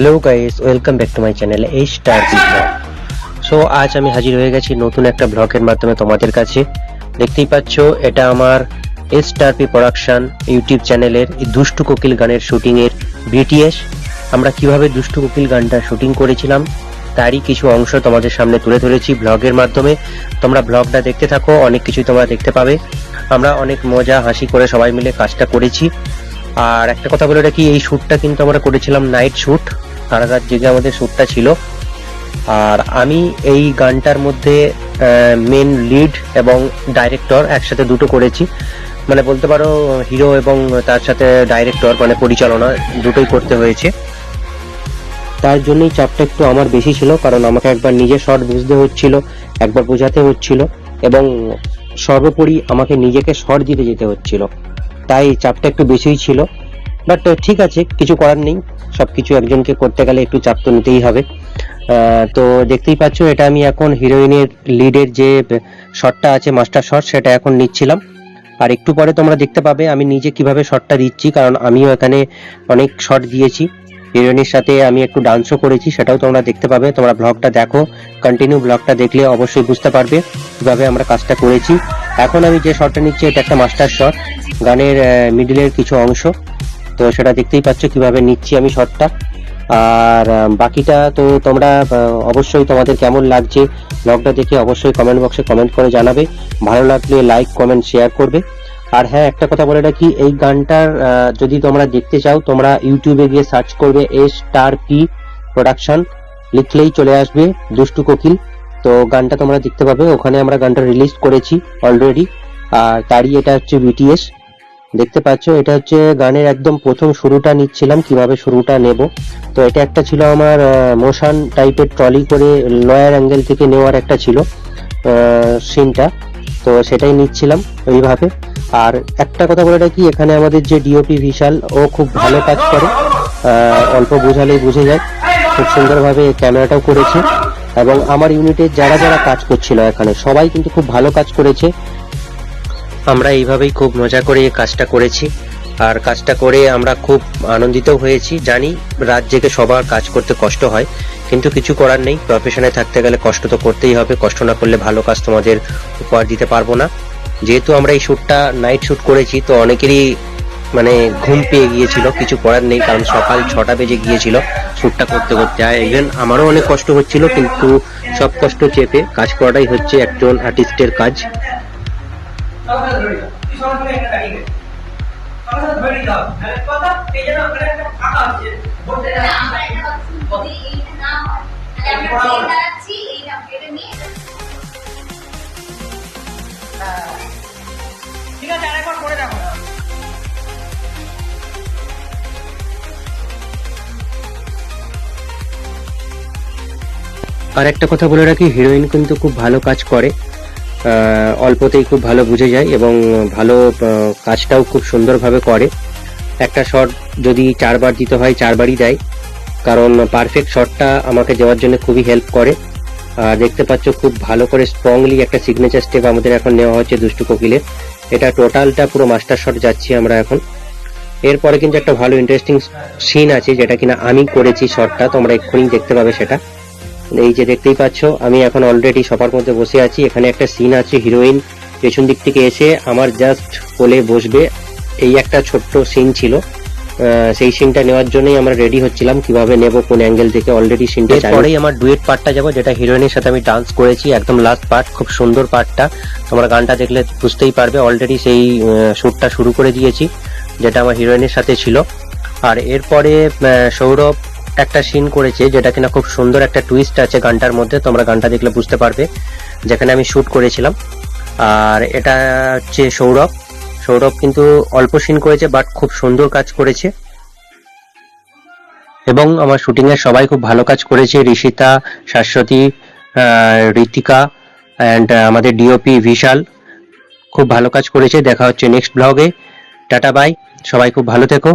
Hello guys welcome back to my channel এই star so আজ আমি হাজির হয়ে গেছি নতুন একটা ব্লগের মাধ্যমে তোমাদের কাছে। দেখতেই পাচ্ছ, এটা আমার S star P production YouTube চ্যানেলের এই দুষ্টু কোকিল গানের শুটিং এর বিটিএস আমরা কীভাবে দুষ্টু কোকিল গানটা শুটিং করেছিলাম, তারই কিছু অংশ তোমাদের সামনে তুলে ধরেছি ব্লগের মাধ্যমে। তোমরা ব্লগটা দেখতে থাকো, অনেক কিছুই তোমরা দেখতে পাবে। আমরা অনেক মজা, হাসি করে সবাই মিলে কাজটা করেছি। আর একটা কথা বলে রাখি, এই শ্যুটটা কিন্তু আমরা করেছিলাম নাইট শ্যুট রাত জেগে আমাদের শ্যুটটা ছিল। আর আমি এই গানটার মধ্যে মেন লিড এবং ডাইরেক্টর একসাথে দুটো করেছি। মানে বলতে পারো হিরো এবং তার সাথে ডাইরেক্টর মানে পরিচালনা দুটোই করতে হয়েছে। তার জন্যই চাপটা একটু আমার বেশি ছিল, কারণ আমাকে একবার নিজে শর্ট বুঝতে হচ্ছিল, একবার বোঝাতে হচ্ছিল, এবং সর্বোপরি আমাকে নিজেকে শর্ট দিতে যেতে হচ্ছিল। তাই চাপটা একটু বেশিই ছিল। বাট ঠিক আছে, কিছু করার নেই। সবকিছু একজনকে করতে গেলে একটু চাপ তো নিতেই হবে। তো দেখতেই পাচ্ছ, এটা আমি এখন হিরোইনের লিডের যে শটটা আছে মাস্টার শট সেটা এখন নিচ্ছিলাম। আর একটু পরে তোমরা দেখতে পাবে, আমি নিজে কীভাবে শটটা দিচ্ছি, কারণ আমিও এখানে অনেক শট দিয়েছি। হিরোইনের সাথে আমি একটু ডান্সও করেছি, সেটাও তোমরা দেখতে পাবে। তোমরা ব্লগটা দেখো কন্টিনিউ ব্লগটা দেখলে অবশ্যই বুঝতে পারবে কীভাবে আমরা কাজটা করেছি। এখন আমি যে শটটা নিচ্ছি, এটা একটা মাস্টার শট গানের মিডিলের কিছু অংশ। তো সেটা দেখতেই পাচ্ছ কীভাবে নিচ্ছি আমি শটটা। আর বাকিটা তো তোমরা অবশ্যই তোমাদের কেমন লাগছে ব্লগটা দেখে অবশ্যই কমেন্ট বক্সে কমেন্ট করে জানাবে। ভালো লাগলে লাইক কমেন্ট শেয়ার করবে। আর হ্যাঁ একটা কথা বলে রাখি, এই গানটার যদি তোমরা দেখতে চাও, তোমরা ইউটিউবে গিয়ে সার্চ করবে এস স্টার পি প্রোডাকশন লিখলেই চলে আসবে, দুষ্টু কোকিল। তো গানটা তোমরা দেখতে পাবে। ওখানে আমরা গানটা রিলিজ করেছি অলরেডি আর তারই এটা হচ্ছে বিটিএস দেখতে পাচ্ছ, এটা হচ্ছে গানের একদম প্রথম শুরুটা নিচ্ছিলাম, কীভাবে শুরুটা নেব। তো এটা একটা ছিল আমার মোশন টাইপের ট্রলি করে লয়ার অ্যাঙ্গেল থেকে নেওয়ার একটা ছিল সিনটা তো সেটাই নিচ্ছিলাম ওইভাবে আর একটা কথা বলে রাখি, এখানে আমাদের যে ডিওপি বিশাল ও খুব ভালো কাজ করে। অল্প বোঝালেই বুঝে যায়, খুব সুন্দরভাবে ক্যামেরাটাও করেছে। এবং আমার ইউনিটে যারা যারা কাজ করছিল এখানে, সবাই কিন্তু খুব ভালো কাজ করেছে। আমরা এইভাবেই খুব মজা করে কাজটা করেছি। আর কাজটা করে আমরা খুব আনন্দিত হয়েছি। জানি রাত জেগে সবার কাজ করতে কষ্ট হয়, কিন্তু কিছু করার নেই। প্রফেশনে থাকতে গেলে কষ্ট তো করতেই হবে। কষ্ট না করলে ভালো কাজ তোমাদের উপহার দিতে পারব না। যেহেতু আমরা এই শ্যুটটা নাইট শ্যুট করেছি, তো অনেকেরই মানে ঘুম পেয়ে গিয়েছিল। কিছু করার নেই, কারণ সকাল ছটা বেজে গিয়েছিল শ্যুটটা করতে করতে। আর ইভেন আমারও অনেক কষ্ট হচ্ছিল, কিন্তু সব কষ্ট চেপে কাজ করাটাই হচ্ছে একজন আর্টিস্টের কাজ। ধরে তুই সবার সঙ্গে একটা সাথে ধরে যাও নাহলে কথা এই যেন ওখানে একটা ফাঁকা আছে বলতে না, আমার একটা শুনুন, যদি এইটা না হয়, তাহলে আমরা ট্রেন দাঁড়াচ্ছি, এই আপডেটে নিয়ে ঠিক আছে আরেকবার করে দেখো। আর একটা কথা বলে রাখি হিরোইন কিন্তু খুব ভালো কাজ করে। অল্পতেই খুব ভালো বুঝে যায় এবং ভালো কাজটাও খুব সুন্দরভাবে করে। একটা শট যদি চারবার দিতে হয়, চারবারই দেয়। কারণ পারফেক্ট শটটা আমাকে দেওয়ার জন্য খুবই হেল্প করে। আর দেখতে পাচ্ছ খুব ভালো করে স্ট্রংলি একটা সিগনেচার স্টেপ আমাদের এখন নেওয়া হচ্ছে দুষ্টু কোকিলের। এটা টোটালটা পুরো মাস্টার শট যাচ্ছি আমরা এখন। এরপরে কিন্তু একটা ভালো ইন্টারেস্টিং সিন আছে যেটা কিনা আমি করেছি শটটা তোমরা এক্ষুনি দেখতে পাবে সেটা। এই যে দেখতেই পাচ্ছ আমি এখন অলরেডি সবার মধ্যে বসে আছি। এখানে একটা সিন আছে হিরোইন পেছন দিক থেকে এসে আমার জাস্ট কোলে বসবে। এই একটা ছোট্ট সিন ছিল। সেই সিনটা নেওয়ার জন্যই আমরা রেডি হচ্ছিলাম কীভাবে নেব কোন অ্যাঙ্গেল থেকে অলরেডি সিনটা পরেই আমার ডুয়েট পার্টটা যাব যেটা হিরোইনের সাথে আমি ডান্স করেছি একদম লাস্ট পার্ট খুব সুন্দর পার্টটা তোমরা গানটা দেখলে বুঝতেই পারবে অলরেডি সেই শুটটা শুরু করে দিয়েছি যেটা আমার হিরোইনের সাথে ছিল। আর এরপরে সৌরভ একটা সিন করেছে যেটা কিনা খুব সুন্দর একটা টুইস্ট আছে গানটার মধ্যে, তোমরা গানটা দেখলে বুঝতে পারবে। যেখানে আমি শুট করেছিলাম। আর এটা হচ্ছে সৌরভ। সৌরভ কিন্তু অল্প সিন করেছে বাট খুব সুন্দর কাজ করেছে। এবং আমার শুটিং এর সবাই খুব ভালো কাজ করেছে। ঋষিতা, শাশ্বতী ঋতিকা অ্যান্ড আমাদের ডিওপি বিশাল খুব ভালো কাজ করেছে। দেখা হচ্ছে নেক্সট ব্লগে টাটা বাই সবাই খুব ভালো থেকো।